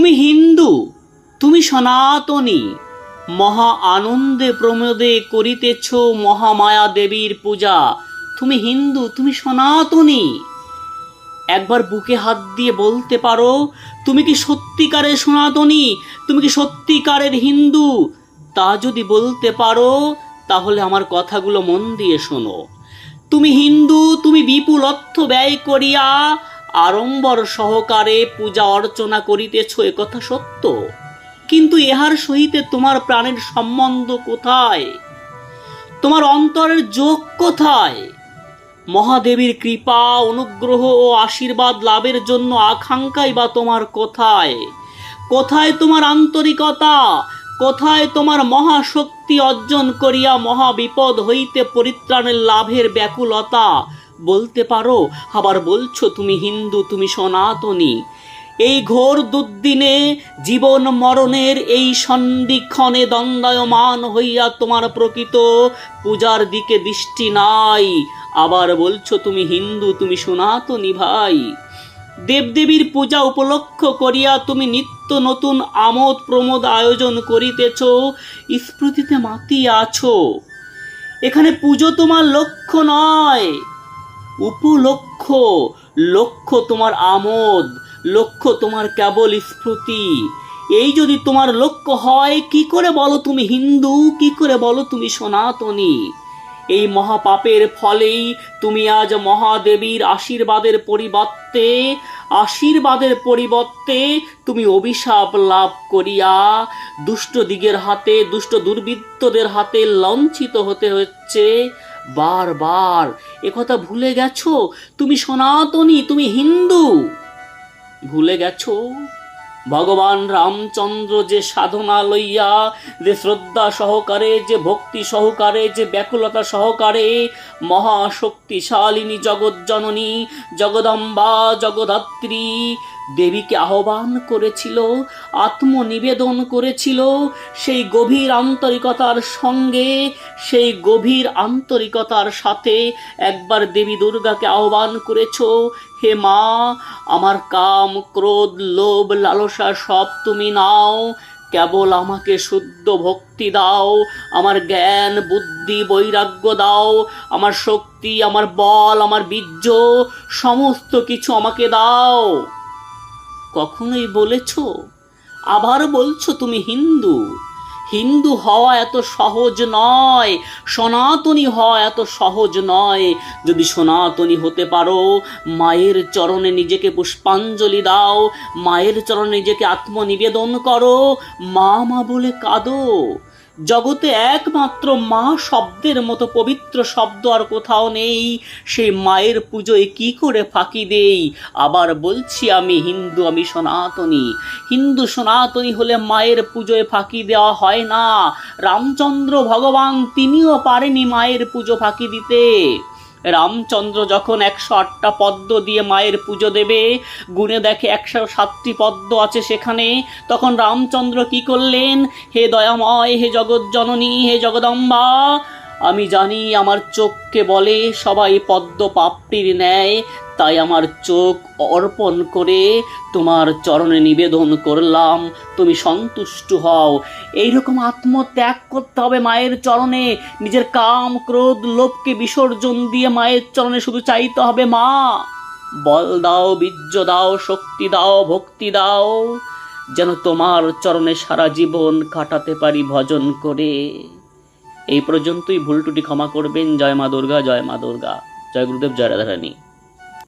তুমি হিন্দু, তুমি সনাতনী, মহা আনন্দে প্রমোদে করিতেছ মহামায়া দেবীর পূজা। তুমি হিন্দু, তুমি সনাতনী। একবার বুকে হাত দিয়ে বলতে পারো, তুমি কি সত্যিকারের সনাতনী, তুমি কি সত্যিকারের হিন্দু? তা যদি বলতে পারো, তাহলে আমার কথাগুলো মন দিয়ে শোনো। তুমি হিন্দু, তুমি বিপুল অর্থ ব্যয় করিয়া আড়ম্বর সহকারে পূজা অর্চনা করিতেছ কথা সত্য? কিন্তু ইহার সহিতে তোমার প্রাণের সম্বন্ধ কোথায়? তোমার অন্তরের যোগ কোথায়? মহাদেবীর কৃপা, অনুগ্রহ ও আশীর্বাদ লাভের জন্য আকাঙ্ক্ষাই বা তোমার কোথায়? কোথায় তোমার আন্তরিকতা? কোথায় তোমার মহাশক্তি অর্জন করিয়া মহাবিপদ হইতে পরিত্রাণের লাভের ব্যাকুলতা? বলতে পারো, আবার বলছো তুমি হিন্দু, তুমি সনাতনী। এই ঘোর দুর্দিনে জীবন মরণের এই সন্ধিক্ষণে দ্বন্দ্বায়মান হইয়া তোমার প্রকৃত পূজার দিকে দৃষ্টি নাই। আবার বলছো তুমি হিন্দু, তুমি সনাতনী ভাই। দেবদেবীর পূজা উপলক্ষ করিয়া তুমি নিত্য নতুন আমোদ প্রমোদ আয়োজন করিতেছ স্মৃতিতে মাতিয়া আছো এখানে পুজো তোমার লক্ষ্য নয়। উপলক্ষ লক্ষ্য তোমার আমোদ লক্ষ্য তোমার কেবল স্মৃতি এই যদি তোমার লক্ষ্য হয়, কি করে বলো তুমি হিন্দু? কি করে বলো তুমি সনাতনী? এই মহাপাপের ফলেই তুমি আজ মহাদেবীর আশীর্বাদের পরিবর্তে আশীর্বাদের পরিবর্তে তুমি অভিশাপ লাভ করিয়া দুষ্ট দিগের হাতে, দুষ্ট দুর্বৃত্তদের হাতে লঞ্ছিত হতে হচ্ছে। বারবার একথা ভুলে গেছ? তুমি সনাতনী, তুমি হিন্দু। ভুলে গেছ? ভগবান রামচন্দ্র যে সাধনা লইয়া, যে শ্রদ্ধা সহকারে, যে ভক্তি সহকারে, যে ব্যাকুলতা সহকারে মহাশক্তিশালিনী জগৎজননী জগদম্বা, জগদাত্রী দেবীকে আহ্বান করেছিল, আত্মনিবেদন করেছিল, সেই গভীর আন্তরিকতার সঙ্গে, সেই গভীর আন্তরিকতার সাথে একবার দেবী দুর্গাকে আহ্বান করেছ, হে মা, আমার কাম, ক্রোধ, লোভ, লালসা সব তুমি নাও, কেবল আমাকে শুদ্ধ ভক্তি দাও, আমার জ্ঞান, বুদ্ধি, বৈরাগ্য দাও, আমার শক্তি, আমার বল, আমার বীর্য, সমস্ত কিছু আমাকে দাও। কখনোই বলেছ? আবার বলছো তুমি হিন্দু। হিন্দু হওয়া এত সহজ নয়, সনাতনী হওয়া এত সহজ নয়। যদি সনাতনী হতে পারো, মায়ের চরণে নিজেকে পুষ্পাঞ্জলি দাও, মায়ের চরণে নিজেকে আত্মনিবেদন করো, মা মা বলে কাঁদো। জগতে একমাত্র মা শব্দের মতো পবিত্র শব্দ আর কোথাও নেই। সেই মায়ের পুজোয় কি করে ফাঁকি দেই? আবার বলছি আমি, হিন্দু, আমি সনাতনী। হিন্দু সনাতনী হলে মায়ের পুজোয় ফাঁকি দেওয়া হয় না। রামচন্দ্র ভগবান তিনিও পারেনি মায়ের পুজো ফাঁকি দিতে। রামচন্দ্র যখন একশো আটটা পদ্ম দিয়ে মায়ের পুজো দেবে, গুণে দেখে একশো সাতটি পদ্ম আছে সেখানে, তখন রামচন্দ্র কি করলেন? হে দয়াময়, হে জগৎ জননী, হে জগদম্বা, আমি জানি আমার চোখকে বলে সবাই পদ্ম পাপড়ির ন্যায় তাই আমার চোখ অর্পণ করে তোমার চরণে নিবেদন করলাম। তুমি সন্তুষ্ট হও। এইরকম আত্মত্যাগ করতে হবে মায়ের চরণে। নিজের কাম, ক্রোধ, লোভকে বিসর্জন দিয়ে মায়ের চরণে শুধু চাইতে হবে মা। বল দাও, বীর্য দাও, শক্তি দাও, ভক্তি দাও, যেন তোমার চরণে সারা জীবন কাটাতে পারি ভজন করে। এই পর্যন্তই ভুল ত্রুটি ক্ষমা করবেন। জয় মা দুর্গা, জয় মা দুর্গা। জয় গুরুদেব, জয় রাধারানী।